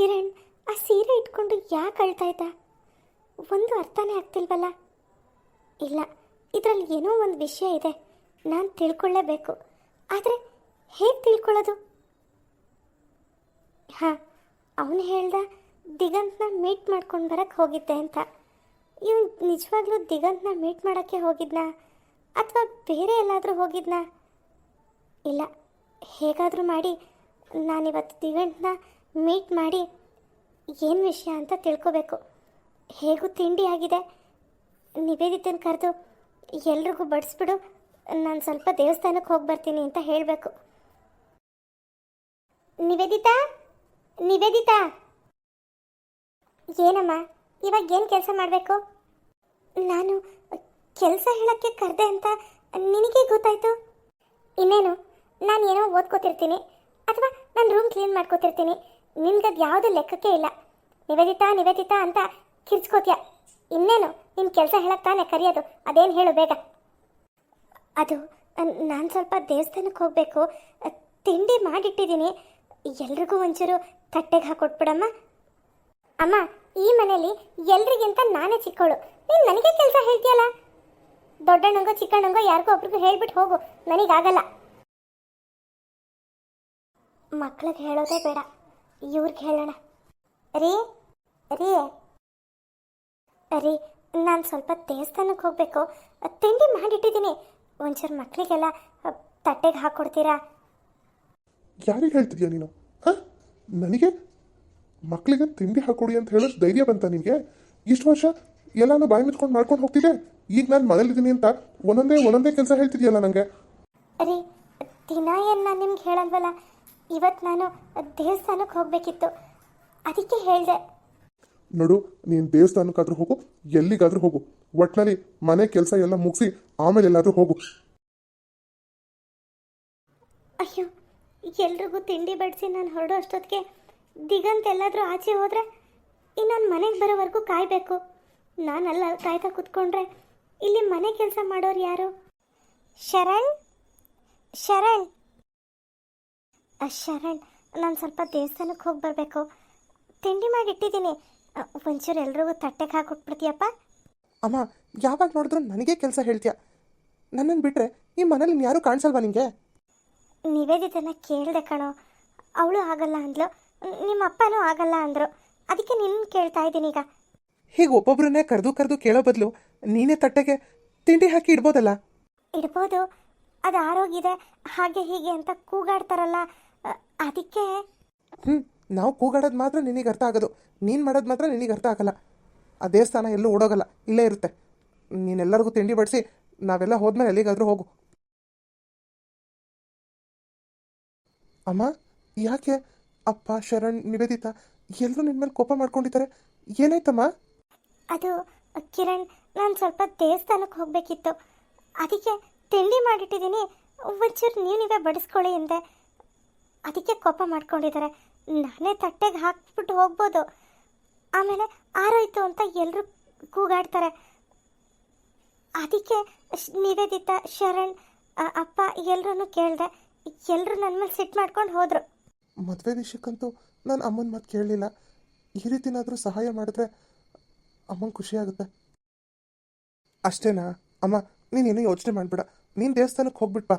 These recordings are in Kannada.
ಕಿರಣ್ ಆ ಸೀರೆ ಇಟ್ಕೊಂಡು ಯಾಕೆ ಅಳ್ತಾ ಇದ್ದ? ಒಂದು ಅರ್ಥನೇ ಆಗ್ತಿಲ್ವಲ್ಲ? ಇಲ್ಲ, ಇದರಲ್ಲಿ ಏನೋ ಒಂದು ವಿಷಯ ಇದೆ. ನಾನು ತಿಳ್ಕೊಳ್ಳೇಬೇಕು. ಆದರೆ ಹೇಗೆ ತಿಳ್ಕೊಳ್ಳೋದು? ಹಾಂ, ಅವನು ಹೇಳ್ದ ದಿಗಂತ್ನ ಮೀಟ್ ಮಾಡ್ಕೊಂಡು ಬರೋಕ್ಕೆ ಹೋಗಿದ್ದೆ ಅಂತ. ಇವನು ನಿಜವಾಗ್ಲೂ ದಿಗಂತ್ನ ಮೀಟ್ ಮಾಡೋಕ್ಕೆ ಹೋಗಿದ್ನಾ? ಅಥವಾ ಬೇರೆ ಎಲ್ಲಾದರೂ ಹೋಗಿದ್ನಾ? ಇಲ್ಲ, ಹೇಗಾದರೂ ಮಾಡಿ ನಾನಿವತ್ತು ದಿಗಂತನ ಮೀಟ್ ಮಾಡಿ ಏನು ವಿಷಯ ಅಂತ ತಿಳ್ಕೋಬೇಕು. ಹೇಗೂ ತಿಂಡಿ ಆಗಿದೆ. ನಿವೇದಿತನ ಕರೆದು ಎಲ್ರಿಗೂ ಬಡಿಸ್ಬಿಡು. ನಾನು ಸ್ವಲ್ಪ ದೇವಸ್ಥಾನಕ್ಕೆ ಹೋಗಿ ಬರ್ತೀನಿ ಅಂತ ಹೇಳಬೇಕು. ನಿವೇದಿತಾ? ನಿವೇದಿತಾ? ಏನಮ್ಮ, ಇವಾಗ ಏನು ಕೆಲಸ ಮಾಡಬೇಕು? ನಾನು ಕೆಲಸ ಹೇಳೋಕ್ಕೆ ಕರೆದೆ ಅಂತ ನಿನಗೆ ಗೊತ್ತಾಯಿತು? ಇನ್ನೇನು, ನಾನು ಏನೋ ಓದ್ಕೋತಿರ್ತೀನಿ. ಅಥವಾ ನಾನು ರೂಮ್ ಕ್ಲೀನ್ ಮಾಡ್ಕೋತಿರ್ತೀನಿ. ನಿನ್ಗದು ಯಾವುದೂ ಲೆಕ್ಕಕ್ಕೆ ಇಲ್ಲ. ನಿವೇದಿತಾ ನಿವೇದಿತಾ ಅಂತ ಕಿರ್ಚ್ಕೋತೀಯ. ಇನ್ನೇನು ನಿನ್ನ ಕೆಲಸ ಹೇಳಕ್ಕೆ ತಾನೇ ಕರೆಯೋದು. ಅದೇನು ಹೇಳು ಬೇಗ. ಅದು ನಾನು ಸ್ವಲ್ಪ ದೇವಸ್ಥಾನಕ್ಕೆ ಹೋಗಬೇಕು. ತಿಂಡಿ ಮಾಡಿಟ್ಟಿದ್ದೀನಿ. ಎಲ್ರಿಗೂ ಒಂಚೂರು ತಟ್ಟೆಗೆ ಹಾಕೊಟ್ಬಿಡಮ್ಮ. ಅಮ್ಮ, ಈ ಮನೇಲಿ ಎಲ್ರಿಗಿಂತ ನಾನೇ ಚಿಕ್ಕವಳು ನೀನು ನನಗೆ ಕೆಲಸ ಹೇಳ್ತೀಯಲ್ಲ? ದೊಡ್ಡಣ್ಣಂಗೋ, ಚಿಕ್ಕಣ್ಣಂಗೋ ಯಾರಿಗೋ ಒಬ್ರಿಗೂ ಹೇಳ್ಬಿಟ್ಟು ಹೋಗು. ನನಗಾಗಲ್ಲ ಮಕ್ಳಿಗೆ ಹೇಳೋದೇ ಬೇಡ. ಇವ್ರಿಗೆ ಹೇಳೋಣ ರೀ ರೀ. ರೀ ನಾನು ಸ್ವಲ್ಪ ದೇವಸ್ಥಾನಕ್ಕೆ ಹೋಗಬೇಕು. ತಿಂಡಿ ಮಾಡಿಟ್ಟಿದ್ದೀನಿ. ಒಂಚೂರು ಮಕ್ಕಳಿಗೆಲ್ಲ ತಟ್ಟೆಗೆ ಹಾಕ್ಕೊಡ್ತೀರಾ ಯಾರಿಗೆ ಹೇಳ್ತಿದ್ಯಾ ನೀನು? ಹಾಂ? ನನಗೆ? ಮಕ್ಕಳಿಗೆ ತಿಂಡಿ ಹಾಕೊಡಿ ಅಂತ ಹೇಳೋಷ್ಟು ಧೈರ್ಯ ಬಂತ ನಿಮಗೆ ಇಷ್ಟು ವರ್ಷ ಎಲ್ಲಾನು ಬಾಯಿ ಮುಚ್ಕೊಂಡು ಮಾಡ್ಕೊಂಡು ಹೋಗ್ತಿದ್ದೆ. ಈಗ ನಾನು ಮನೇಲಿದ್ದೀನಿ ಅಂತ ಒಂದೊಂದೇ ಒಂದೊಂದೇ ಕೆಲಸ ಹೇಳ್ತಿದ್ಯಲ್ಲ ನನಗೆ ರೀ ದಿನ ಏನು ನಾನು ನಿಮ್ಗೆ ಹೇಳಲ್ವಲ್ಲ? ಇವತ್ತು ನಾನು ದೇವಸ್ಥಾನಕ್ಕೆ ಹೋಗಬೇಕಿತ್ತು. ಅದಕ್ಕೆ ಹೇಳಿದೆ. ನೋಡು ನೀನು ದೇವಸ್ಥಾನಕ್ಕಾದ್ರೂ ಹೋಗು ಎಲ್ಲಿಗಾದ್ರೂ ಹೋಗು. ಒಟ್ನಲ್ಲಿ ಮನೆ ಕೆಲಸ ಎಲ್ಲ ಮುಗಿಸಿ ಆಮೇಲೆ ಎಲ್ಲಾದರೂ ಹೋಗು. ಅಯ್ಯೋ ಎಲ್ರಿಗೂ ತಿಂಡಿ ಬಡಿಸಿ ನಾನು ಹೊರಡೋ ಅಷ್ಟೊತ್ತಿಗೆ ದಿಗಂತ ಎಲ್ಲಾದರೂ ಆಚೆ ಹೋದರೆ ಇನ್ನೊಂದು ನಾನು ಮನೆಗೆ ಬರೋವರೆಗೂ ಕಾಯಬೇಕು. ನಾನಲ್ಲ ಕಾಯ್ತಾ ಕೂತ್ಕೊಂಡ್ರೆ ಇಲ್ಲಿ ಮನೆ ಕೆಲಸ ಮಾಡೋರು ಯಾರು? ಶರಣ್? ಶರಣ್? ಶರಣ್ ನಾನು ಸ್ವಲ್ಪ ದೇವಸ್ಥಾನಕ್ಕೆ ಹೋಗಿ ಬರಬೇಕು. ತಿಂಡಿ ಮಾಡಿ ಇಟ್ಟಿದ್ದೀನಿ ಅ, ಒಂಚೂರು ಎಲ್ರಿಗೂ ತಟ್ಟೆಗೆ ಹಾಕೊಟ್ಬಿಡ್ತೀಯಪ್ಪ ಅಮ್ಮ ಯಾವಾಗ ನೋಡಿದ್ರು ನನಗೆ ಕೆಲಸ ಹೇಳ್ತೀಯ? ನನ್ನನ್ನು ಬಿಟ್ಟರೆ ಈ ಮನೇಲಿ ಯಾರೂ ಕಾಣಿಸಲ್ವಾ ನಿಮಗೆ ನಿವೇದಿತನ ಕೇಳಿದೆ ಕಣೋ. ಅವಳು ಆಗಲ್ಲ ಅಂದ್ಲು. ನಿಮ್ಮ ಅಪ್ಪನೂ ಆಗಲ್ಲ ಅಂದರು. ಅದಕ್ಕೆ ನಿನ್ನ ಕೇಳ್ತಾ ಇದ್ದೀನಿ ಈಗ. ಹೀಗೆ ಒಬ್ಬೊಬ್ಬರನ್ನೇ ಕರೆದು ಕರೆದು ಕೇಳೋ ಬದಲು ನೀನೇ ತಟ್ಟೆಗೆ ತಿಂಡಿ ಹಾಕಿ ಇಡ್ಬೋದಲ್ಲ? ಇಡ್ಬೋದು. ಅದು ಆರೋಗ್ಯ ಇದೆ ಹಾಗೆ ಹೀಗೆ ಅಂತ ಕೂಗಾಡ್ತಾರಲ್ಲ. ಅದಕ್ಕೆ? ಹ್ಞೂ ನಾವು ಕೂಗಾಡೋದು ಮಾತ್ರ ನಿನಗೆ ಅರ್ಥ ಆಗೋದು. ನೀನು ಮಾಡೋದು ಮಾತ್ರ ನಿನಗೆ ಅರ್ಥ ಆಗಲ್ಲ. ಆ ದೇವಸ್ಥಾನ ಎಲ್ಲೂ ಓಡೋಗಲ್ಲ ಇಲ್ಲೇ ಇರುತ್ತೆ. ನೀನೆಲ್ಲರಿಗೂ ತಿಂಡಿ ಬಡಿಸಿ ನಾವೆಲ್ಲ ಹೋದ್ಮೇಲೆ ಎಲ್ಲಿಗಾದರೂ ಹೋಗು. ಅಮ್ಮ ಯಾಕೆ? ಅಪ್ಪ ಶರಣ್ ನಿವೇದಿತ ಎಲ್ಲರೂ ನಿನ್ನ ಮೇಲೆ ಕೋಪ ಮಾಡ್ಕೊಂಡಿದ್ದಾರೆ. ಏನಾಯ್ತಮ್ಮ? ಅದು ಕಿರಣ್ ನಾನು ಸ್ವಲ್ಪ ದೇವಸ್ಥಾನಕ್ಕೆ ಹೋಗಬೇಕಿತ್ತು. ಅದಕ್ಕೆ ತಿಂಡಿ ಮಾಡಿಟ್ಟಿದ್ದೀನಿ. ಒಂಚೂರು ನೀವು ಬಡಿಸ್ಕೊಳ್ಳಿ ಎಂದೆ. ಅದಕ್ಕೆ ಕೋಪ ಮಾಡ್ಕೊಂಡಿದ್ದಾರೆ. ನಾನೇ ತಟ್ಟೆಗೆ ಹಾಕ್ಬಿಟ್ಟು ಹೋಗ್ಬೋದು. ಆಮೇಲೆ ಆರೋಯ್ತು ಅಂತ ಎಲ್ಲರೂ ಕೂಗಾಡ್ತಾರೆ. ಅದಕ್ಕೆ ನಿವೇದಿತ, ಶರಣ್ ಅಪ್ಪ ಎಲ್ಲರೂ ಕೇಳಿದೆ. ಎಲ್ಲರೂ ನನ್ನ ಮೇಲೆ ಸಿಟ್ಟು ಮಾಡ್ಕೊಂಡು ಹೋದರು. ಮದುವೆ ವಿಷಯಕ್ಕಂತೂ ನಾನು ಅಮ್ಮನ ಮಾತು ಕೇಳಲಿಲ್ಲ. ಈ ರೀತಿನಾದರೂ ಸಹಾಯ ಮಾಡಿದ್ರೆ ಅಮ್ಮಂಗೆ ಖುಷಿ ಆಗುತ್ತೆ. ಅಷ್ಟೇನಾ? ಅಮ್ಮ ನೀನೇನು ಯೋಚನೆ ಮಾಡಿಬಿಡ. ನೀನು ದೇವಸ್ಥಾನಕ್ಕೆ ಹೋಗ್ಬಿಟ್ಬಾ.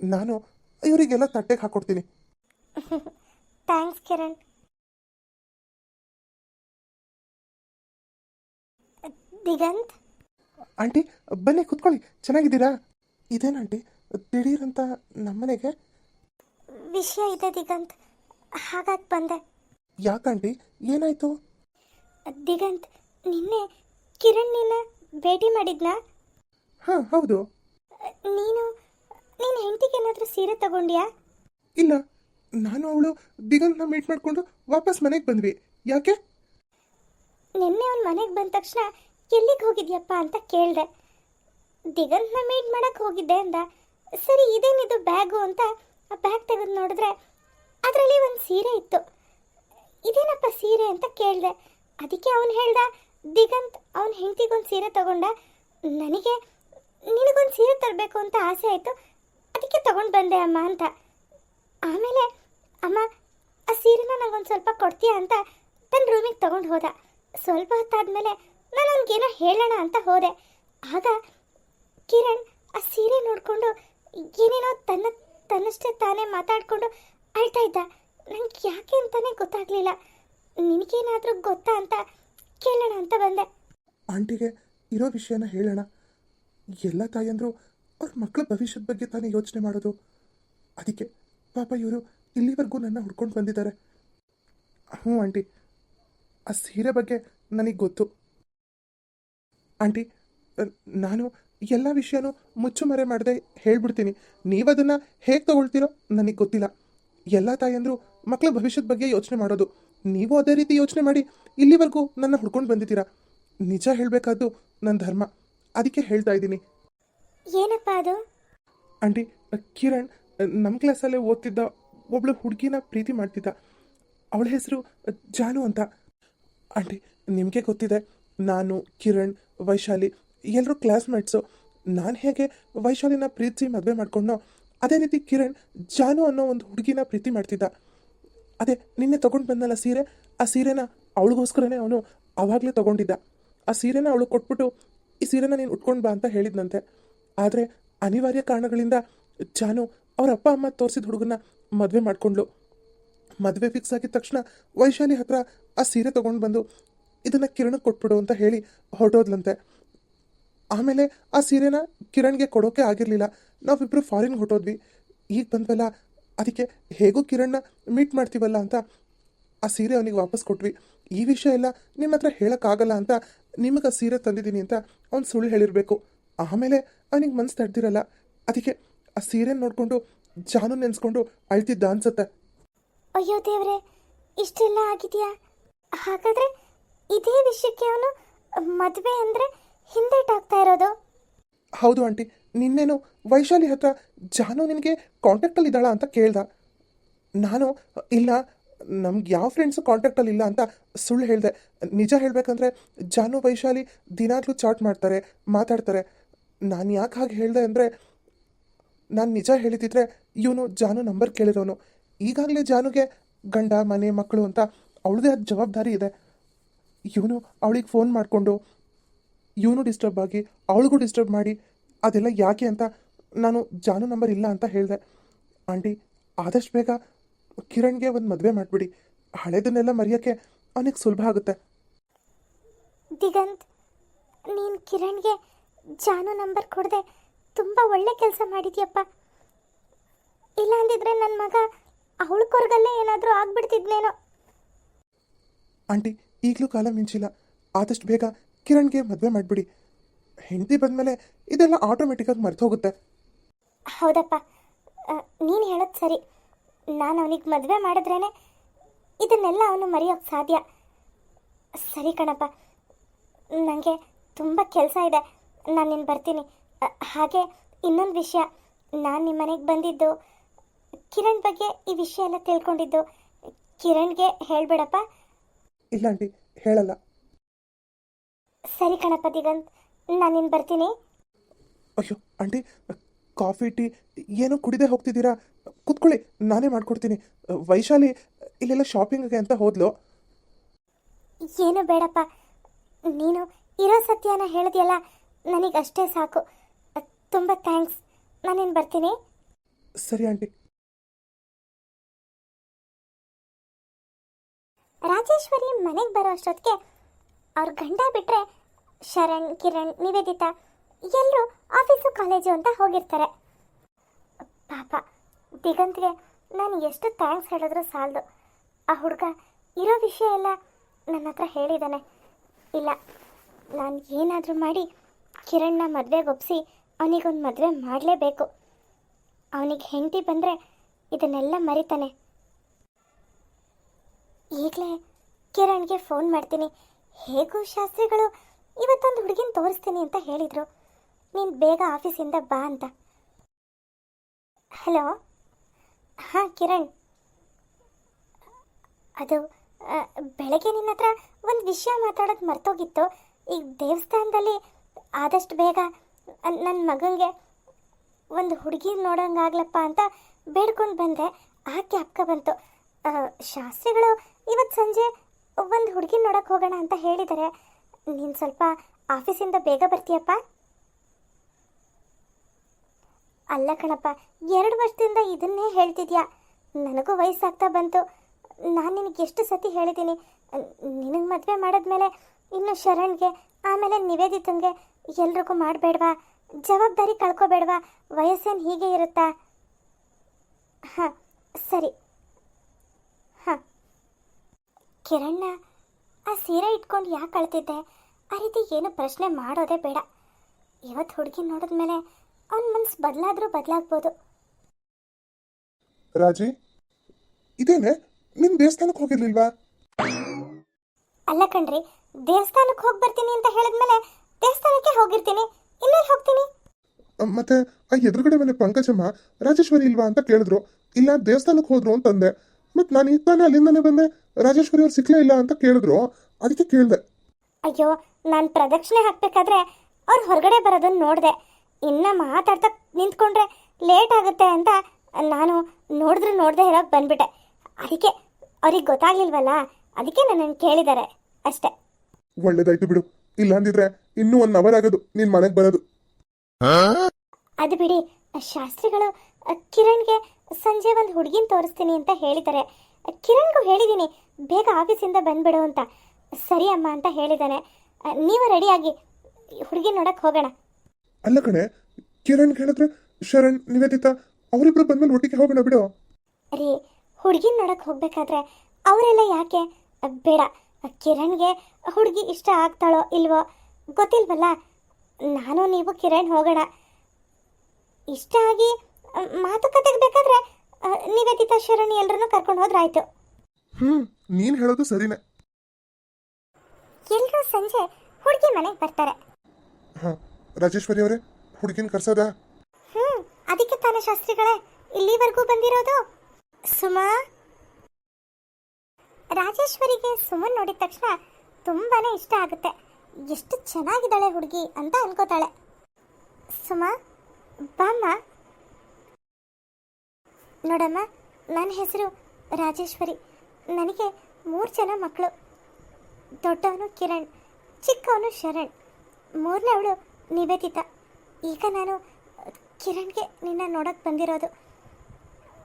ನಾನು ಇವರಿಗೆಲ್ಲ ತಟ್ಟೆಗೆ ಹಾಕ್ಕೊಡ್ತೀನಿ ಥ್ಯಾಂಕ್ಸ್ ಕಿರಣ್ ದಿಗಂತ್ ಆಂಟಿ ಬನ್ನಿ ಕುತ್ಕೊಳ್ಳಿ. ಚೆನ್ನಾಗಿದ್ದೀರಾ? ಇದೇನು ಆಂಟಿ ದಿಢೀರಂತ ನಮ್ಮನೆಗೆ ವಿಷಯ ಇದೆ ದಿಗಂತ್. ಹಾಗಾಗಿ ಬಂದೆ. ಯಾಕಂಟಿ ಏನಾಯ್ತು? ದಿಗಂತ್ ನಿನ್ನೆ ಕಿರಣ್ ನಿನ್ನ ಭೇಟಿ ಮಾಡಿದ್ನಾ? ಹಾಂ ಹೌದು. ನೀನು ನಿನ್ನ ಹೆಂಡತಿಗೆ ಏನಾದರೂ ಸೀರೆ ತಗೊಂಡ್ಯಾ? ಇಲ್ಲ. ನಾನು ಅವಳು ದಿಗಂತ್ನ ಮೀಟ್ ಮಾಡಿಕೊಂಡು ವಾಪಸ್ ಮನೆಗೆ ಬಂದ್ವಿ. ಯಾಕೆ? ನಿನ್ನೆ ಅವ್ನು ಮನೆಗೆ ಬಂದ ತಕ್ಷಣ ಎಲ್ಲಿಗೆ ಹೋಗಿದ್ಯಪ್ಪ ಅಂತ ಕೇಳಿದೆ. ದಿಗಂತ್ನ ಮೀಟ್ ಮಾಡಕ್ಕೆ ಹೋಗಿದ್ದೆ ಅಂದ. ಸರಿ, ಇದೇನಿದು ಬ್ಯಾಗು ಅಂತ ಆ ಬ್ಯಾಗ್ ತೆಗೆದು ನೋಡಿದ್ರೆ ಅದರಲ್ಲಿ ಒಂದು ಸೀರೆ ಇತ್ತು. ಇದೇನಪ್ಪ ಸೀರೆ ಅಂತ ಕೇಳಿದೆ. ಅದಕ್ಕೆ ಅವನು ಹೇಳ್ದ, ದಿಗಂತ್ ಅವನ ಹೆಂಡತಿಗೊಂದು ಸೀರೆ ತಗೊಂಡ, ನನಗೆ ನಿನಗೊಂದು ಸೀರೆ ತರಬೇಕು ಅಂತ ಆಸೆ ಆಯಿತು, ಅದಕ್ಕೆ ತಗೊಂಡು ಬಂದೆ ಅಮ್ಮ ಅಂತ. ಆಮೇಲೆ ಅಮ್ಮ, ಆ ಸೀರೆನ ನಂಗೊಂದು ಸ್ವಲ್ಪ ಕೊಡ್ತೀಯಾ ಅಂತ ತನ್ನ ರೂಮಿಗೆ ತಗೊಂಡು ಹೋದ. ಸ್ವಲ್ಪ ಹೊತ್ತಾದ್ಮೇಲೆ ನಾನು ಅವ್ನಿಗೇನೋ ಹೇಳೋಣ ಅಂತ ಹೋದೆ. ಆಗ ಕಿರಣ್ ಆ ಸೀರೆ ನೋಡಿಕೊಂಡು ಏನೇನೋ ತನ್ನ ತನ್ನಷ್ಟೇ ತಾನೇ ಮಾತಾಡಿಕೊಂಡು ಅಳ್ತಾ ಇದ್ದ. ನಂಗೆ ಯಾಕೆ ಅಂತಾನೆ ಗೊತ್ತಾಗಲಿಲ್ಲ. ನಿನಗೇನಾದರೂ ಗೊತ್ತಾ ಅಂತ ಕೇಳೋಣ ಅಂತ ಬಂದೆ. ಆಂಟಿಗೆ ಇರೋ ವಿಷಯನ ಹೇಳೋಣ. ಎಲ್ಲ ತಾಯಂದರು ಅವ್ರ ಮಕ್ಕಳ ಭವಿಷ್ಯದ ಬಗ್ಗೆ ತಾನೇ ಯೋಚನೆ ಮಾಡೋದು. ಅದಕ್ಕೆ ಪಾಪ ಇವರು ಇಲ್ಲಿವರೆಗೂ ನನ್ನ ಹುಡ್ಕೊಂಡು ಬಂದಿದ್ದಾರೆ. ಹ್ಞೂ ಆಂಟಿ. ಆ ಸೀರೆ ಬಗ್ಗೆ ನನಗೆ ಗೊತ್ತು. ಆಂಟಿ ನಾನು ಎಲ್ಲ ವಿಷಯನೂ ಮುಚ್ಚುಮರೆ ಮಾಡದೆ ಹೇಳ್ಬಿಡ್ತೀನಿ. ನೀವದನ್ನು ಹೇಗೆ ತಗೊಳ್ತೀರೋ ನನಗೆ ಗೊತ್ತಿಲ್ಲ. ಎಲ್ಲ ತಾಯಂದರು ಮಕ್ಕಳ ಭವಿಷ್ಯದ ಬಗ್ಗೆ ಯೋಚನೆ ಮಾಡೋದು. ನೀವು ಅದೇ ರೀತಿ ಯೋಚನೆ ಮಾಡಿ ಇಲ್ಲಿವರೆಗೂ ನನ್ನ ಹುಡ್ಕೊಂಡು ಬಂದಿದ್ದೀರಾ. ನಿಜ ಹೇಳಬೇಕಾದ್ದು ನನ್ನ ಧರ್ಮ. ಅದಕ್ಕೆ ಹೇಳ್ತಾ ಇದ್ದೀನಿ. ಏನಪ್ಪ ಅದು? ಆಂಟಿ ಕಿರಣ್ ನಮ್ಮ ಕ್ಲಾಸಲ್ಲೇ ಓದ್ತಿದ್ದ ಒಬ್ಳು ಹುಡುಗಿನ ಪ್ರೀತಿ ಮಾಡ್ತಿದ್ದ. ಅವಳ ಹೆಸರು ಜಾನು ಅಂತ. ಆಂಟಿ, ನಿಮಗೆ ಗೊತ್ತಿದೆ, ನಾನು ಕಿರಣ್, ವೈಶಾಲಿ ಎಲ್ಲರೂ ಕ್ಲಾಸ್ಮೇಟ್ಸು ನಾನು ಹೇಗೆ ವೈಶಾಲಿನ ಪ್ರೀತಿ ಮದುವೆ ಮಾಡ್ಕೊಂಡೋ ಅದೇ ರೀತಿ ಕಿರಣ್ ಜಾನು ಅನ್ನೋ ಒಂದು ಹುಡುಗಿನ ಪ್ರೀತಿ ಮಾಡ್ತಿದ್ದ. ಅದೇ, ನಿನ್ನೆ ತೊಗೊಂಡು ಬಂದಲ್ಲ ಸೀರೆ? ಆ ಸೀರೆನ ಅವಳಿಗೋಸ್ಕರನೇ ಅವನು ಅವಾಗಲೇ ತೊಗೊಂಡಿದ್ದ. ಆ ಸೀರೆನ ಅವಳು ಕೊಟ್ಬಿಟ್ಟು, ಈ ಸೀರೆನ ನೀನು ಉಟ್ಕೊಂಡು ಬಾ ಅಂತ ಹೇಳಿದ್ನಂತೆ. ಆದರೆ ಅನಿವಾರ್ಯ ಕಾರಣಗಳಿಂದ ಜಾನು ಅವರ ಅಪ್ಪ ಅಮ್ಮ ತೋರಿಸಿದ ಹುಡುಗನ ಮದುವೆ ಮಾಡಿಕೊಂಡ್ಳು ಮದುವೆ ಫಿಕ್ಸ್ ಆಗಿದ ತಕ್ಷಣ ವೈಶಾಲಿ ಹತ್ರ ಆ ಸೀರೆ ತೊಗೊಂಡು ಬಂದು ಇದನ್ನು ಕಿರಣಕ್ಕೆ ಕೊಟ್ಬಿಡು ಅಂತ ಹೇಳಿ ಹೊರಟೋದ್ಲಂತೆ. ಆಮೇಲೆ ಆ ಸೀರೆನ ಕಿರಣ್ಗೆ ಕೊಡೋಕೆ ಆಗಿರಲಿಲ್ಲ. ನಾವಿಬ್ಬರು ಫಾರಿನ್ಗೆ ಹೊಟ್ಟೋದ್ವಿ ಈಗ ಬಂದ್ವಲ್ಲ, ಅದಕ್ಕೆ ಹೇಗೂ ಕಿರಣ್ನ ಮೀಟ್ ಮಾಡ್ತೀವಲ್ಲ ಅಂತ ಆ ಸೀರೆ ಅವನಿಗೆ ವಾಪಸ್ ಕೊಟ್ವಿ. ಈ ವಿಷಯ ಎಲ್ಲ ನಿಮ್ಮ ಹತ್ರ ಹೇಳೋಕ್ಕಾಗಲ್ಲ ಅಂತ ನಿಮಗೆ ಆ ಸೀರೆ ತಂದಿದ್ದೀನಿ ಅಂತ ಅವ್ನು ಸುಳ್ಳು ಹೇಳಿರಬೇಕು. ಆಮೇಲೆ ಅವನಿಗೆ ಮನಸ್ಸು ತಡ್ದಿರಲ್ಲ. ಅದಕ್ಕೆ ಆ ಸೀರೆ ನೋಡಿಕೊಂಡು ಜಾನು ನೆನೆಸ್ಕೊಂಡು ಅಳ್ತಿದ್ದ ಅನ್ಸುತ್ತೆ. ಅಯ್ಯೋ ದೇವ್ರೆ ಇಷ್ಟೆಲ್ಲ ಆಗಿದೆಯಾ? ಹಾಗಾದ್ರೆ ಇದೇ ವಿಷಯಕ್ಕೆ ಅವನು ಮದುವೆ ಅಂದ್ರೆ ಹಿಂದೇಟಾಗ್ತಾ ಇರೋದು? ಹೌದು ಆಂಟಿ ನಿನ್ನೇನು ವೈಶಾಲಿ ಹತ್ರ ಜಾನು ನಿನಗೆ ಕಾಂಟ್ಯಾಕ್ಟಲ್ಲಿ ಇದ್ದಾಳ ಅಂತ ಕೇಳ್ದ. ನಾನು ಇಲ್ಲ ನಮ್ಗೆ ಯಾವ ಫ್ರೆಂಡ್ಸು ಕಾಂಟ್ಯಾಕ್ಟಲ್ಲಿ ಇಲ್ಲ ಅಂತ ಸುಳ್ಳು ಹೇಳಿದೆ. ನಿಜ ಹೇಳಬೇಕಂದ್ರೆ ಜಾನು ವೈಶಾಲಿ ದಿನಾಗ್ಲೂ ಚಾಟ್ ಮಾಡ್ತಾರೆ ಮಾತಾಡ್ತಾರೆ. ನಾನು ಯಾಕೆ ಹಾಗೆ ಹೇಳಿದೆ ಅಂದರೆ ನಾನು ನಿಜ ಹೇಳಿದಿದ್ರೆ ಇವನು ಜಾನು ನಂಬರ್ ಕೇಳಿರೋನು. ಈಗಾಗಲೇ ಜಾನುಗೆ ಗಂಡ, ಮನೆ, ಮಕ್ಕಳು ಅಂತ ಅವಳದೇ ಆದ ಜವಾಬ್ದಾರಿ ಇದೆ. ಇವನು ಅವಳಿಗೆ ಫೋನ್ ಮಾಡಿಕೊಂಡು ಇವನು ಡಿಸ್ಟರ್ಬ್ ಆಗಿ ಅವಳಿಗೂ ಡಿಸ್ಟರ್ಬ್ ಮಾಡಿ ಅದೆಲ್ಲ ಯಾಕೆ ಅಂತ ನಾನು ಜಾನು ನಂಬರ್ ಇಲ್ಲ ಅಂತ ಹೇಳಿದೆ. ಆಂಟಿ, ಆದಷ್ಟು ಬೇಗ ಕಿರಣ್ಗೆ ಒಂದು ಮದುವೆ ಮಾಡಿಬಿಡಿ. ಹಳೆದನ್ನೆಲ್ಲ ಮರೆಯೋಕ್ಕೆ ಅವನಿಗೆ ಸುಲಭ ಆಗುತ್ತೆ. ದಿಗಂತ್, ನೀನು ಕಿರಣ್ಗೆ ಜಾನು ನಂಬರ್ ಕೊಡದೆ ತುಂಬ ಒಳ್ಳೆ ಕೆಲಸ ಮಾಡಿದ್ಯಪ್ಪ. ಇಲ್ಲ ಅಂದಿದ್ರೆ ನನ್ನ ಮಗ ಅವಳ ಕೊರಗಲ್ಲೇ ಏನಾದರೂ ಆಗ್ಬಿಡ್ತಿದ್ನೇನೋ. ಆಂಟಿ ಈಗಲೂ ಕಾಲ ಮಿಂಚಿಲ್ಲ. ಆದಷ್ಟು ಬೇಗ ಕಿರಣ್ಗೆ ಮದುವೆ ಮಾಡಿಬಿಡಿ. ಹೆಂಡತಿ ಬಂದಮೇಲೆ ಇದೆಲ್ಲ ಆಟೋಮೆಟಿಕ್ಕಾಗಿ ಮರೆತು ಹೋಗುತ್ತೆ ಹೌದಪ್ಪ. ನೀನು ಹೇಳೋದು ಸರಿ. ನಾನು ಅವನಿಗೆ ಮದುವೆ ಮಾಡಿದ್ರೇ ಇದನ್ನೆಲ್ಲ ಅವನು ಮರೆಯೋಕ್ಕೆ ಸಾಧ್ಯ. ಸರಿ ಕಣಪ್ಪ. ನನಗೆ ತುಂಬ ಕೆಲಸ ಇದೆ. ನಾನು ನಿನ್ನ ಬರ್ತೀನಿ. ಹಾಗೆ ಇನ್ನೊಂದು ವಿಷಯ. ನಾನು ನಿಮ್ಮ ಮನೆಗೆ ಬಂದಿದ್ದು ಕಿರಣ್ ಬಗ್ಗೆ ಈ ವಿಷಯ ಎಲ್ಲ ತಿಳ್ಕೊಂಡಿದ್ದು. ಕಿರಣ್ಗೆ ಹೇಳ್ಬೇಡಪ್ಪ. ಇಲ್ಲ ಆಂಟಿ ಹೇಳಲ್ಲ. ಸರಿ ಕಣಪ್ಪ ದಿಗಂತ್ ನಾನು ನಿನ್ನ ಬರ್ತೀನಿ. ಅಯ್ಯೋ ಆಂಟಿ ಕಾಫಿ ಟೀ ಏನೋ ಕುಡಿದೇ ಹೋಗ್ತಿದ್ದೀರಾ? ಕುತ್ಕೊಳ್ಳಿ ನಾನೇ ಮಾಡ್ಕೊಡ್ತೀನಿ. ವೈಶಾಲಿ ಇಲ್ಲೆಲ್ಲ ಶಾಪಿಂಗ್ಗೆ ಅಂತ ಹೋದ್ಲು. ಏನು ಬೇಡಪ್ಪ. ನೀನು ಇರೋ ಸತ್ಯನ ಹೇಳಿದ್ಯಲ್ಲ ನನಗೆ ಅಷ್ಟೇ ಸಾಕು. ತುಂಬ ಥ್ಯಾಂಕ್ಸ್. ನಾನೇನು ಬರ್ತೀನಿ? ಸರಿ ಆಂಟಿ. ರಾಜೇಶ್ವರಿ ಮನೆಗೆ ಬರೋ ಅಷ್ಟೊತ್ತಿಗೆ ಅವ್ರ ಗಂಡ ಬಿಟ್ಟರೆ ಶರಣ್ ಕಿರಣ್ ನಿವೇದಿತಾ ಎಲ್ಲರೂ ಆಫೀಸು ಕಾಲೇಜು ಅಂತ ಹೋಗಿರ್ತಾರೆ. ಪಾಪ ದಿಗಂತ್ಗೆ ನಾನು ಎಷ್ಟು ಥ್ಯಾಂಕ್ಸ್ ಹೇಳಿದ್ರು ಸಾಲದು. ಆ ಹುಡುಗ ಇರೋ ವಿಷಯ ಎಲ್ಲ ನನ್ನ ಹತ್ರ ಹೇಳಿದ್ದಾನೆ ಇಲ್ಲ ನಾನು ಏನಾದರೂ ಮಾಡಿ ಕಿರಣ್ನ ಮದುವೆಗೆ ಒಪ್ಪಿಸಿ ಅವನಿಗೊಂದು ಮದುವೆ ಮಾಡಲೇಬೇಕು. ಅವನಿಗೆ ಹೆಂಡತಿ ಬಂದರೆ ಇದನ್ನೆಲ್ಲ ಮರಿತಾನೆ. ಈಗಲೇ ಕಿರಣ್ಗೆ ಫೋನ್ ಮಾಡ್ತೀನಿ. ಹೇಗೂ ಶಾಸ್ತ್ರಿಗಳು ಇವತ್ತೊಂದು ಹುಡುಗಿನ ತೋರಿಸ್ತೀನಿ ಅಂತ ಹೇಳಿದರು. ನೀನು ಬೇಗ ಆಫೀಸಿಂದ ಬಾ ಅಂತ. ಹಲೋ? ಹಾಂ, ಕಿರಣ್. ಅದು ಬೆಳಗ್ಗೆ ನಿನ್ನ ಹತ್ರ ಒಂದು ವಿಷಯ ಮಾತಾಡೋದು ಮರ್ತೋಗಿತ್ತು. ಈಗ ದೇವಸ್ಥಾನದಲ್ಲಿ ಆದಷ್ಟು ಬೇಗ ನನ್ನ ಮಗನಿಗೆ ಒಂದು ಹುಡುಗಿ ನೋಡೋಂಗಾಗ್ಲಪ್ಪ ಅಂತ ಬೇಡ್ಕೊಂಡು ಬಂದೆ. ಆಕೆ ಅಕ್ಕ ಬಂತು. ಶಾಸ್ತ್ರಿಗಳು ಇವತ್ತು ಸಂಜೆ ಒಂದು ಹುಡುಗಿ ನೋಡಕ್ಕೆ ಹೋಗೋಣ ಅಂತ ಹೇಳಿದ್ದಾರೆ ನೀನು ಸ್ವಲ್ಪ ಆಫೀಸಿಂದ ಬೇಗ ಬರ್ತೀಯಪ್ಪ? ಅಲ್ಲ ಕಣಪ್ಪ, ಎರಡು ವರ್ಷದಿಂದ ಇದನ್ನೇ ಹೇಳ್ತಿದ್ಯಾ? ನನಗೂ ವಯಸ್ಸಾಗ್ತಾ ಬಂತು. ನಾನು ನಿನಗೆ ಎಷ್ಟು ಸತಿ ಹೇಳಿದ್ದೀನಿ. ನಿನಗೆ ಮದುವೆ ಮಾಡಿದ್ಮೇಲೆ ಇನ್ನು ಶರಣ್ಗೆ, ಆಮೇಲೆ ನಿವೇದಿತಂಗೆ ಎಲ್ರಿಗೂ ಮಾಡಬೇಡ್ವಾ ಜವಾಬ್ದಾರಿ ಕಳ್ಕೊಬೇಡ್ವಾ ವಯಸ್ಸೇನು ಹೀಗೆ ಇರುತ್ತಾ? ಹಾಂ ಸರಿ. ಹಾಂ. ಕಿರಣ್ಣ ಆ ಸೀರೆ ಇಟ್ಕೊಂಡು ಯಾಕೆ ಅಳ್ತಿದ್ದೆ? ಆ ರೀತಿ ಏನು ಪ್ರಶ್ನೆ ಮಾಡೋದೇ ಬೇಡ. ಇವತ್ತು ಹುಡುಗಿ ನೋಡಿದ್ಮೇಲೆ ಅವನ ಮನ್ಸು ಬದಲಾದರೂ ಬದಲಾಗ್ಬೋದು. ರಾಜಿ ಇದೇನೆ? ನಿಮ್ಮ ದೇವಸ್ಥಾನಕ್ಕೆ ಹೋಗಿರ್ಲಿಲ್ವಾ? ಅಲ್ಲ ಕಣ್ರಿ ದೇವಸ್ಥಾನಕ್ಕೆ ಹೋಗಿ ಬರ್ತೀನಿ ಅಂತ ಹೇಳಿದ್ಮೇಲೆ ದೇವಸ್ಥಾನಕ್ಕೆ ಹೋಗಿರ್ತೀನಿ. ಇನ್ನೆಲ್ಲಿ ಹೋಗ್ತೀನಿ? ಮತ್ತೆ ಆ ಎದುರುಗಡೆ ಮನೆ ಪಂಕಜಮ್ಮ ರಾಜೇಶ್ವರಿ ಇಲ್ವಾ ಅಂತ ಕೇಳಿದ್ರು. ಇಲ್ಲ ದೇವಸ್ಥಾನಕ್ಕೆ ಹೋದ್ರು ಅಂತಂದೆ. ಮತ್ ನಾನು ಈಗ ತಾನೇ ಅಲ್ಲಿಂದಾನೆ ಬಂದೆ. ರಾಜೇಶ್ವರಿ ಅವ್ರು ಸಿಕ್ಲೇ ಇಲ್ಲ ಅಂತ ಕೇಳಿದ್ರು. ಅದಕ್ಕೆ ಕೇಳ್ದೆ. ಅಯ್ಯೋ ನಾನು ಪ್ರದಕ್ಷಿಣೆ ಹಾಕ್ಬೇಕಾದ್ರೆ ಅವ್ರು ಹೊರಗಡೆ ಬರೋದನ್ನ ನೋಡಿದೆ. ಇನ್ನ ಮಾತಾಡ್ತಾ ನಿಂತ್ಕೊಂಡ್ರೆ ಲೇಟ್ ಆಗುತ್ತೆ ಅಂತ ನಾನು ನೋಡಿದ್ರು ನೋಡದೆ ಹೇಳಕ್ ಬಂದ್ಬಿಟ್ಟೆ. ಅದಕ್ಕೆ ಅವ್ರಿಗೆ ಗೊತ್ತಾಗ್ಲಿಲ್ವಲ್ಲ? ಅದಕ್ಕೆ ನನ್ನನ್ನು ಕೇಳಿದ್ದಾರೆ ಅಷ್ಟೇ. ಒಳ್ಳೇದಾಯ್ತು ಬಿಡು. ಇಲ್ಲ ಅಂದಿದ್ರೆ ಇನ್ನೂ ಒನ್ ಅವರ್ ಆಗೋದು. ನಿನ್ ಮನೆಗೆ ಬರೋದು. ಅದು ಬಿಡಿ ಶಾಸ್ತ್ರಿಗಳು ಕಿರಣ್ಗೆ ಸಂಜೆ ಒಂದು ಹುಡುಗಿನ ತೋರಿಸ್ತೀನಿ ಅಂತ ಹೇಳಿದ್ದಾರೆ ಕಿರಣ್ಗೂ ಹೇಳಿದ್ದೀನಿ ಬೇಗ ಆಫೀಸಿಂದ ಬಂದ್ಬಿಡು ಅಂತ. ಸರಿ ಅಮ್ಮ ಅಂತ ಹೇಳಿದ್ದಾನೆ ಅ, ನೀವು ರೆಡಿಯಾಗಿ ಹುಡುಗಿ ನೋಡಕ್ಕೆ ಹೋಗೋಣ. ಅಲ್ಲ ಕಣೆ ಕಿರಣ್ ಹೇಳಿದ್ರೆ ಶರಣ್ ನಿವೇದಿತ ಅವರಿಬ್ರು ಬಂದ್ಮೇಲೆ ಒಟ್ಟಿಗೆ ಹೋಗೋಣ ಬಿಡು. ರೀ ಹುಡುಗಿನ ನೋಡಕ್ಕೆ ಹೋಗ್ಬೇಕಾದ್ರೆ ಅವರೆಲ್ಲ ಯಾಕೆ? ಬೇಡ. ಕಿರಣ್ಗೆ ಹುಡುಗಿ ಇಷ್ಟ ಆಗ್ತಾಳೋ ಇಲ್ವೋ? ಗೊತ್ತಿಲ್ವಲ್ಲ? ನಾನು ನೀವು ಕಿರಣ್ ಹೋಗೋಣ. ಇಷ್ಟ ಆಗಿ ಮಾತುಕತೆಗೆ ಬೇಕಾದ್ರೆ ನಿವೇದಿತಾ ಶರಣಿ ಎಲ್ಲರನ್ನೂ ಕರ್ಕೊಂಡು ಹೋದ್ರಾಯ್ತು. ಹ್ಮ್ ನೀನ್ ಹೇಳೋದು ಸರಿನೇ. ಎಲ್ಲರೂ ಸಂಜೆ ಹುಡುಗಿ ಮನೆಗೆ ಬರ್ತಾರೆ. ಹಾ ರಾಜೇಶ್ವರಿ ಅವರೇ ಹುಡುಗಿನ ಕರ್ಸೋದಾ? ಹ್ಮ್ ಅದಕ್ಕೆ ತಾನೇ ಶಾಸ್ತ್ರಿಗಳೇ ಇಲ್ಲಿವರೆಗೂ ಬಂದಿರೋದು? ಸುಮಾ? ರಾಜೇಶ್ವರಿಗೆ ಸುಮನ್ ನೋಡಿದ ತಕ್ಷಣ ತುಂಬಾನೇ ಇಷ್ಟ ಆಗುತ್ತೆ. ಎಷ್ಟು ಚೆನ್ನಾಗಿದ್ದಾಳೆ ಹುಡುಗಿ ಅಂತ ಅನ್ಕೋತಾಳೆ. ಸುಮಾ, ಬಾಮ್ಮ. ನೋಡಮ್ಮ ನನ್ನ ಹೆಸರು ರಾಜೇಶ್ವರಿ. ನನಗೆ ಮೂರು ಜನ ಮಕ್ಕಳು ದೊಡ್ಡವನು ಕಿರಣ್, ಚಿಕ್ಕವನು ಶರಣ್. ಮೂರನೇವಳು ನಿವೇದಿತ. ಈಗ ನಾನು ಕಿರಣ್ಗೆ ನಿನ್ನ ನೋಡಕ್ಕೆ ಬಂದಿರೋದು.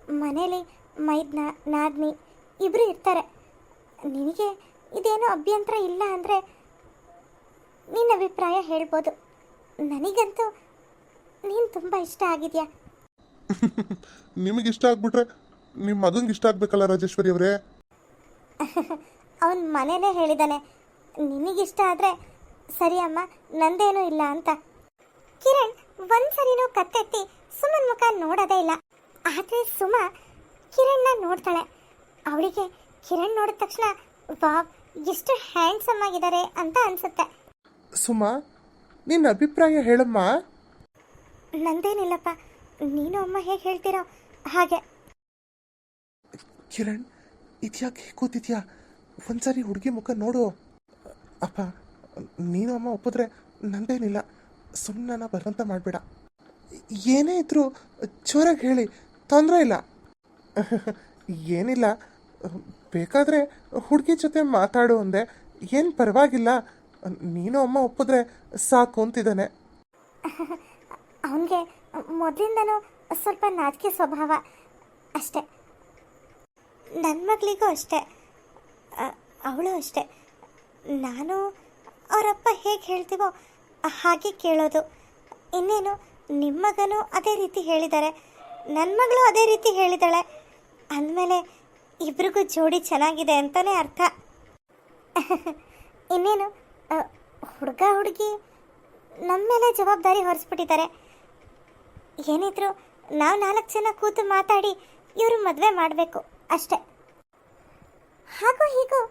ಮನೇಲಿ ಮೈದ್ನ ನಾದ್ನಿ ಇಬ್ಬರು ಇರ್ತಾರೆ. ನಿನಗೆ ಇದೇನು ಅಭ್ಯಂತರ ಇಲ್ಲ ಅಂದರೆ ನಿನ್ನ ಅಭಿಪ್ರಾಯ ಹೇಳ್ಬೋದು. ನನಗಂತೂ ನೀನು ತುಂಬ ಇಷ್ಟ ಆಗಿದೆಯಾ? ನಿಮಗೆ ಇಷ್ಟ ಆಗ್ಬಿಟ್ರೆ ನಿಮ್ಮ ಮಗಂಗೆ ಇಷ್ಟ ಆಗ್ಬೇಕಲ್ಲ ರಾಜೇಶ್ವರಿ ಅವರೇ? ಅವನ ಮನೇಲೇ ಹೇಳಿದಾನೆ. ನಿನಗಿಷ್ಟ ಆದರೆ ಸರಿ ಅಮ್ಮ ನಂದೇನೂ ಇಲ್ಲ ಅಂತ. ಕಿರಣ್ ಒಂದ್ಸರಿನೂ ಕತ್ತೆತ್ತಿ ಸುಮನ್ ಮುಖ ನೋಡೋದೇ ಇಲ್ಲ. ಆದರೆ ಸುಮ ಕಿರಣ್ನ ನೋಡ್ತಾಳೆ. ಅವಳಿಗೆ ಕಿರಣ್ ನೋಡಿದ ತಕ್ಷಣ ವಾವ್ ಎಷ್ಟು ಹ್ಯಾಂಡ್ಸಮ್ ಆಗಿದ್ದಾರೆ ಅಂತ ಅನ್ಸುತ್ತೆ. ಸುಮಾ ನಿನ್ನ ಅಭಿಪ್ರಾಯ ಹೇಳಮ್ಮ. ನಂದೇನಿಲ್ಲಪ್ಪ ನೀನು ಅಮ್ಮ ಹೇಗೆ ಹೇಳ್ತೀರೋ ಹಾಗೆ. ಕಿರಣ್ ಇದ್ಯಾಕೆ ಹೇಗೆ ಕೂತಿದ್ಯಾ? ಒಂದ್ಸರಿ ಹುಡುಗಿ ಮುಖ ನೋಡು. ಅಪ್ಪ ನೀನು ಅಮ್ಮ ಒಪ್ಪಿದ್ರೆ ನಂದೇನಿಲ್ಲ. ಸುಮ್ಮನ ಬಲವಂತ ಮಾಡಬೇಡ. ಏನೇ ಇದ್ರು ಜೋರಾಗಿ ಹೇಳಿ ತೊಂದರೆ ಇಲ್ಲ. ಏನಿಲ್ಲ ಬೇಕಾದರೆ ಹುಡುಗಿ ಜೊತೆ ಮಾತಾಡು ಅಂದೆ. ಏನು ಪರವಾಗಿಲ್ಲ. ನೀನು ಅಮ್ಮ ಒಪ್ಪಿದ್ರೆ ಸಾಕು ಅಂತಿದ್ದಾನೆ. ಅವನಿಗೆ ಮೊದಲಿಂದನೂ ಸ್ವಲ್ಪ ನಾಚಿಕೆ ಸ್ವಭಾವ ಅಷ್ಟೆ. ನನ್ನ ಮಗಳಿಗೂ ಅಷ್ಟೆ. ಅವಳು ಅಷ್ಟೆ. ನಾನು ಅವರಪ್ಪ ಹೇಗೆ ಹೇಳ್ತೀವೋ ಹಾಗೆ ಕೇಳೋದು. ಇನ್ನೇನು ನಿಮ್ಮ ಮಗನೂ ಅದೇ ರೀತಿ ಹೇಳಿದ್ದಾರೆ. ನನ್ನ ಮಗಳು ಅದೇ ರೀತಿ ಹೇಳಿದ್ದಾಳೆ. ಅಂದಮೇಲೆ ಇಬ್ರಿಗೂ ಜೋಡಿ ಚೆನ್ನಾಗಿದೆ ಅಂತಲೇ ಅರ್ಥ. ಇನ್ನೇನು ಹುಡುಗ ಹುಡುಗಿ ನಮ್ಮ ಮೇಲೆ ಜವಾಬ್ದಾರಿ ಹೊರಿಸ್ಬಿಟ್ಟಿದ್ದಾರೆ. ಏನಿದ್ರು ನಾವು ನಾಲ್ಕು ಜನ ಕೂತು ಮಾತಾಡಿ ಇವರು ಮದುವೆ ಮಾಡಬೇಕು ಅಷ್ಟೆ. ಹಾಗೂ ಹೀಗೂ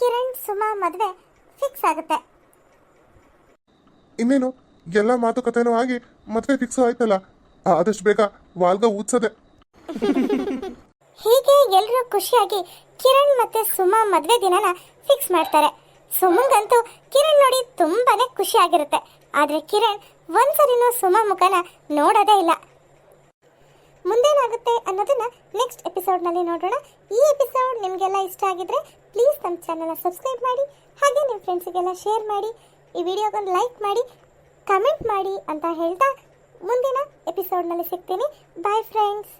ಕಿರಣ್ ಸುಮಾ ಮದುವೆ ಫಿಕ್ಸ್ ಆಗುತ್ತೆ. ಇನ್ನೇನು ಎಲ್ಲ ಮಾತುಕತೆನೂ ಆಗಿ ಮದುವೆ ಫಿಕ್ಸ್ ಆಯ್ತಲ್ಲ ಆದಷ್ಟು ಬೇಗ ವಾಲ್ಗ ಊದ್ಸದೆ. ಹೀಗೆ ಎಲ್ಲರೂ ಖುಷಿಯಾಗಿ ಕಿರಣ್ ಮತ್ತೆ ಸುಮಾ ಮದುವೆ ದಿನನ ಫಿಕ್ಸ್ ಮಾಡ್ತಾರೆ. ಸುಮಂಗಂತೂ ಕಿರಣ್ ನೋಡಿ ತುಂಬಾನೇ ಖುಷಿ ಆಗಿರುತ್ತೆ ಆದ್ರೆ ಕಿರಣ್ ಒಂದ್ಸರಿನೂ ಸುಮ ಮುಖನ ನೋಡೋದೇ ಇಲ್ಲ. ಮುಂದೇನಾಗುತ್ತೆ ಅನ್ನೋದನ್ನ ನೆಕ್ಸ್ಟ್ ಎಪಿಸೋಡ್ನಲ್ಲಿ ನೋಡೋಣ. ಈ ಎಪಿಸೋಡ್ ನಿಮಗೆಲ್ಲ ಇಷ್ಟ ಆಗಿದ್ರೆ ಪ್ಲೀಸ್ ನಮ್ಮ ಚಾನಲ್ನ ಸಬ್ಸ್ಕ್ರೈಬ್ ಮಾಡಿ, ಹಾಗೆ ನಿಮ್ಮ ಫ್ರೆಂಡ್ಸಿಗೆಲ್ಲ ಶೇರ್ ಮಾಡಿ, ಈ ವಿಡಿಯೋಗೊಂದು ಲೈಕ್ ಮಾಡಿ ಕಮೆಂಟ್ ಮಾಡಿ ಅಂತ ಹೇಳ್ತಾ ಮುಂದಿನ ಎಪಿಸೋಡ್ನಲ್ಲಿ ಸಿಗ್ತೀನಿ. Bye friends